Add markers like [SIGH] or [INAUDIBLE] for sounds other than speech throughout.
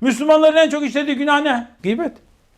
Müslümanların en çok işlediği günah ne? Gıybet.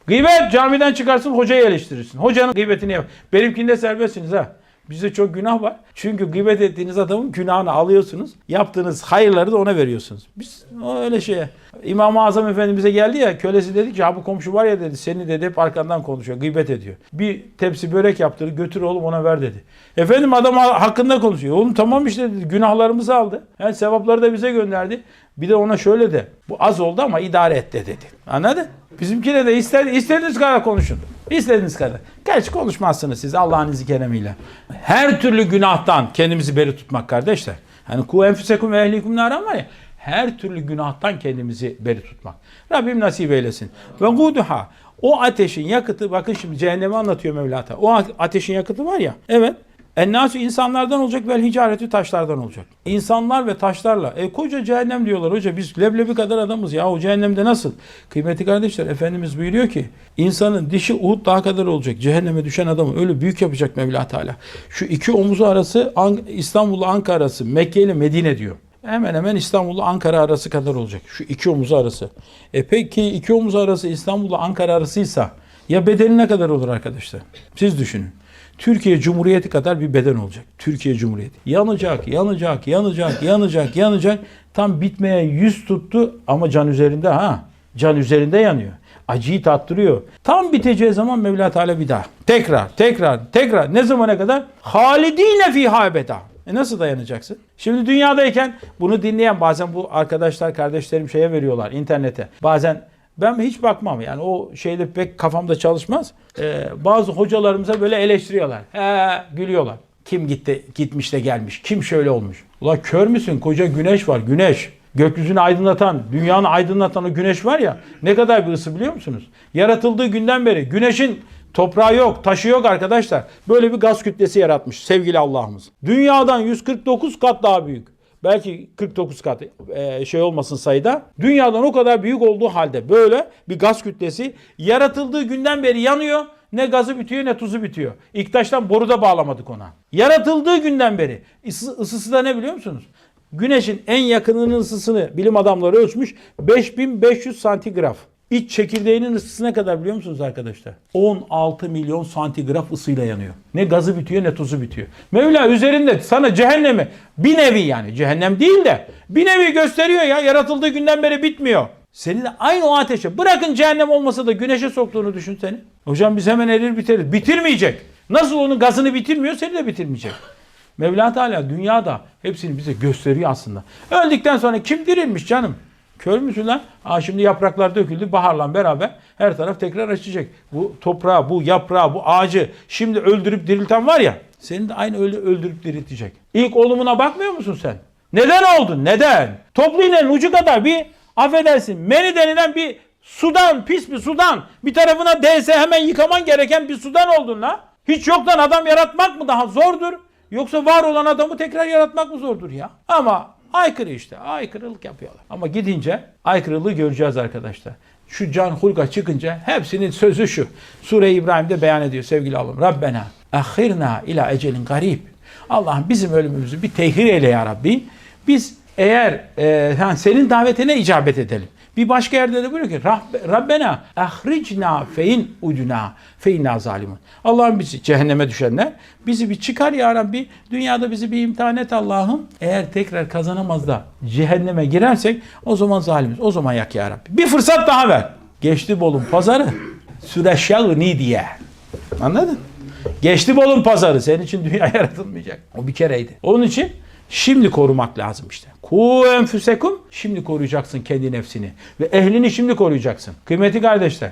Gıybet camiden çıkarsın hocayı eleştirirsin. Hocanın gıybetini yap. Benimkinde serbestsiniz ha. Bizde çok günah var. Çünkü gıybet ettiğiniz adamın günahını alıyorsunuz. Yaptığınız hayırları da ona veriyorsunuz. Biz öyle şeye. İmam-ı Azam Efendimiz'e geldi ya kölesi dedi ki ha bu komşu var ya dedi seni dedi hep arkandan konuşuyor gıybet ediyor. Bir tepsi börek yaptırdı götür oğlum ona ver dedi. Efendim adam ha- hakkında konuşuyor. Oğlum tamam işte dedi günahlarımızı aldı. Yani sevapları da bize gönderdi. Bir de ona şöyle de bu az oldu ama idare et de dedi. Anladın? Bizimkine de ister, istediğiniz kadar konuşun. İstediğiniz kadar. Gerçi konuşmazsınız siz Allah'ın izni keremiyle. Her türlü günahtan kendimizi beri tutmak kardeşler. Hani ku enfusekum ve ehlikum naran var ya. Her türlü günahtan kendimizi beri tutmak. Rabbim nasip eylesin. Ve guduha. O ateşin yakıtı bakın şimdi cehennemi anlatıyor Mevla Teala. O ateşin yakıtı var ya. Evet. Ennâsü insanlardan olacak vel hicareti taşlardan olacak. İnsanlar ve taşlarla. E koca cehennem diyorlar hoca biz leblebi kadar adamız ya o cehennemde nasıl? Kıymetli kardeşler Efendimiz buyuruyor ki insanın dişi Uhud dağı kadar olacak. Cehenneme düşen adamı öyle büyük yapacak Mevla Teala. Şu iki omuzu arası An- İstanbul'la Ankara arası Mekke ile Medine diyor. Hemen hemen İstanbul'la Ankara arası kadar olacak. Şu iki omuz arası. E peki iki omuz arası İstanbul'la Ankara arasıysa ya bedeni ne kadar olur arkadaşlar? Siz düşünün. Türkiye Cumhuriyeti kadar bir beden olacak. Türkiye Cumhuriyeti. Yanacak, yanacak, yanacak, yanacak, yanacak. Tam bitmeye yüz tuttu ama can üzerinde ha. Can üzerinde yanıyor. Acıyı tattırıyor. Tam biteceği zaman Mevla Teala bir daha. Tekrar, tekrar, tekrar. Ne zamana kadar? Halidine fiha ebeda. E nasıl dayanacaksın? Şimdi dünyadayken bunu dinleyen bazen bu arkadaşlar, kardeşlerim şeye veriyorlar internete. Bazen ben hiç bakmam yani o şeyde pek kafamda çalışmaz. Ee, bazı hocalarımıza böyle eleştiriyorlar. He, gülüyorlar. Kim gitti, gitmiş de gelmiş. Kim şöyle olmuş. Ula kör müsün? Koca güneş var. Güneş. Gökyüzünü aydınlatan, dünyanı aydınlatan o güneş var ya ne kadar bir ısı biliyor musunuz? Yaratıldığı günden beri güneşin toprağı yok, taşı yok arkadaşlar. Böyle bir gaz kütlesi yaratmış sevgili Allah'ımız. Dünyadan 149 kat daha büyük belki 49 kat e, şey olmasın sayıda. Dünyadan o kadar büyük olduğu halde böyle bir gaz kütlesi yaratıldığı günden beri yanıyor. Ne gazı bitiyor ne tuzu bitiyor. İlk taştan boruda bağlamadık ona. Yaratıldığı günden beri ısı, ısısı da ne biliyor musunuz? Güneşin en yakınının ısısını bilim adamları ölçmüş 5500 santigraf. İç çekirdeğinin ısısı ne kadar biliyor musunuz arkadaşlar? 16 milyon santigraf ısıyla yanıyor. Ne gazı bitiyor ne tuzu bitiyor. Mevla üzerinde sana cehennemi bir nevi yani cehennem değil de bir nevi gösteriyor ya yaratıldığı günden beri bitmiyor. Seni de aynı o ateşe bırakın cehennem olmasa da güneşe soktuğunu düşün seni. Hocam biz hemen erir biteriz. Bitirmeyecek. Nasıl onun gazını bitirmiyor seni de bitirmeyecek. Mevla Teala dünyada hepsini bize gösteriyor aslında. Öldükten sonra kim dirilmiş canım? Kör müsün lan? Aa şimdi yapraklar döküldü baharla beraber her taraf tekrar açacak. Bu toprağı, bu yaprağı, bu ağacı şimdi öldürüp dirilten var ya seni de aynı öyle öldürüp diriltecek. İlk olumuna bakmıyor musun sen? Neden oldun? Neden? Toplu iğnenin ucu kadar bir affedersin meni denilen bir sudan, pis bir sudan bir tarafına değse hemen yıkaman gereken bir sudan oldun la. Hiç yoktan adam yaratmak mı daha zordur? Yoksa var olan adamı tekrar yaratmak mı zordur ya? Ama aykırı işte. Aykırılık yapıyorlar. Ama gidince aykırılığı göreceğiz arkadaşlar. Şu can hulka çıkınca hepsinin sözü şu. Sure-i İbrahim'de beyan ediyor sevgili Allah'ım. Rabbena ahirna ila ecelin garib. Allah'ım bizim ölümümüzü bir tehir eyle ya Rabbi. Biz eğer e, senin davetine icabet edelim. Bir başka yerde de buyuruyor ki "Rab- Rabbena ahricna fein uduna feinna zalimun. Allah'ım bizi cehenneme düşenler bizi bir çıkar ya Rabbi. Dünyada bizi bir imtihan et Allah'ım. Eğer tekrar kazanamaz da cehenneme girersek o zaman zalimiz. O zaman yak ya Rabbi. Bir fırsat daha ver. Geçti Bol'un pazarı. Süreşyağı ni diye. Anladın? Geçti Bol'un pazarı. Senin için dünya [LAUGHS] yaratılmayacak. O bir kereydi. Onun için Şimdi korumak lazım işte. Ku enfüsekum. Şimdi koruyacaksın kendi nefsini. Ve ehlini şimdi koruyacaksın. Kıymetli kardeşler.